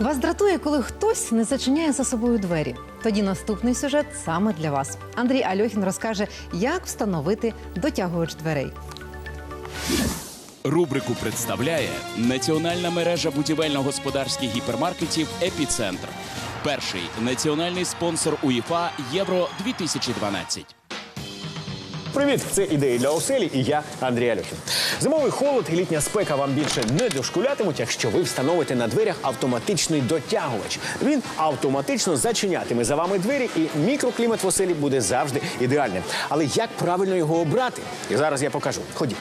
Вас дратує, коли хтось не зачиняє за собою двері. Тоді наступний сюжет саме для вас. Андрій Альохін розкаже, як встановити дотягувач дверей. Рубрику представляє національна мережа будівельно-господарських гіпермаркетів Епіцентр. Перший національний спонсор УЄФА Євро 2012. Привіт, це ідеї для оселі і я Андрій Альохін. Зимовий холод і літня спека вам більше не дошкулятимуть, якщо ви встановите на дверях автоматичний дотягувач. Він автоматично зачинятиме за вами двері, і мікроклімат в оселі буде завжди ідеальним. Але як правильно його обрати? І зараз я покажу. Ходіть.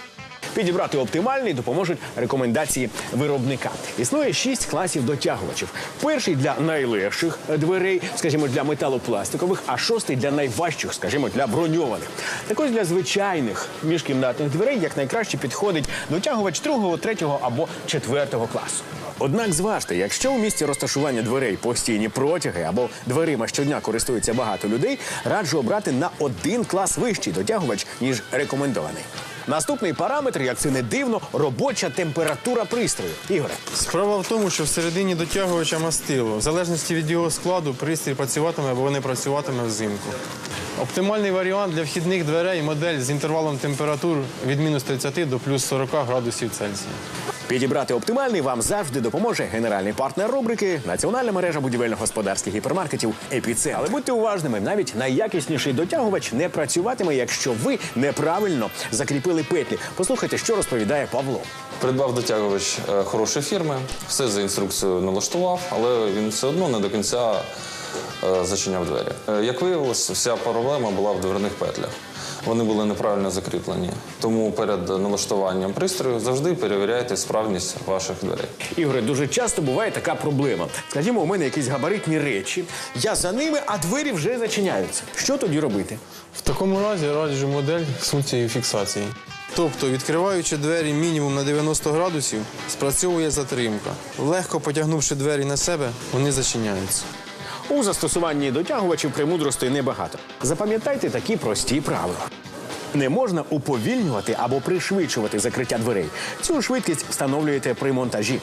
Підібрати оптимальний допоможуть рекомендації виробника. Існує шість класів дотягувачів. Перший для найлегших дверей, скажімо, для металопластикових, а шостий для найважчих, скажімо, для броньованих. Так ось для звичайних міжкімнатних дверей як найкраще підходить дотягувач другого, третього або четвертого класу. Однак зважте, якщо у місці розташування дверей постійні протяги або дверима щодня користується багато людей, раджу обрати на один клас вищий дотягувач, ніж рекомендований. Наступний параметр, як це не дивно, робоча температура пристрою. Ігоре, Справа в тому, що всередині дотягувача мастило. В залежності від його складу пристрій працюватиме або не працюватиме взимку. Оптимальний варіант для вхідних дверей модель з інтервалом температур від мінус 30 до плюс 40 градусів Цельсія. Підібрати оптимальний вам завжди допоможе генеральний партнер рубрики Національна мережа будівельно-господарських гіпермаркетів Епіце. Але будьте уважними, навіть найякісніший дотягувач не працюватиме, якщо ви неправильно закріпили петлі. Послухайте, що розповідає Павло. Придбав дотягувач е, хорошої фірми, все за інструкцією налаштував, але він все одно не до кінця зачиняв двері. Е, Як виявилось, вся проблема була в дверних петлях. Вони були неправильно закріплені. Тому перед налаштуванням пристрою завжди перевіряйте справність ваших дверей. Ігоре, дуже часто буває така проблема. Скажімо, у мене якісь габаритні речі, я за ними, а двері вже зачиняються. Що тоді робити? В такому разі раджу модель з функцією фіксації. Тобто, відкриваючи двері мінімум на 90 градусів, спрацьовує затримка. Легко потягнувши двері на себе, вони зачиняються. У застосуванні дотягувачів премудростей небагато. Запам'ятайте такі прості правила. Не можна уповільнювати або пришвидшувати закриття дверей. Цю швидкість встановлюєте при монтажі.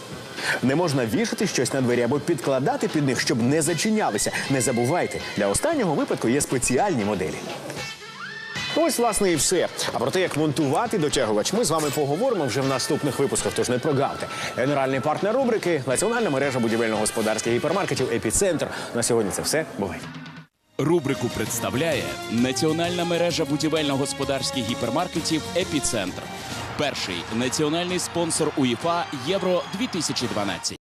Не можна вішати щось на двері або підкладати під них, щоб не зачинялися. Не забувайте, для останнього випадку є спеціальні моделі. Ось, власне, і все. А про те, як монтувати дотягувач, ми з вами поговоримо вже в наступних випусках. Тож не прогавте. Генеральний партнер рубрики Національна мережа будівельно-господарських гіпермаркетів Епіцентр. На сьогодні це все. Бувайте. Рубрику представляє національна мережа будівельно-господарських гіпермаркетів Епіцентр. Перший національний спонсор УЄФА Євро 2012.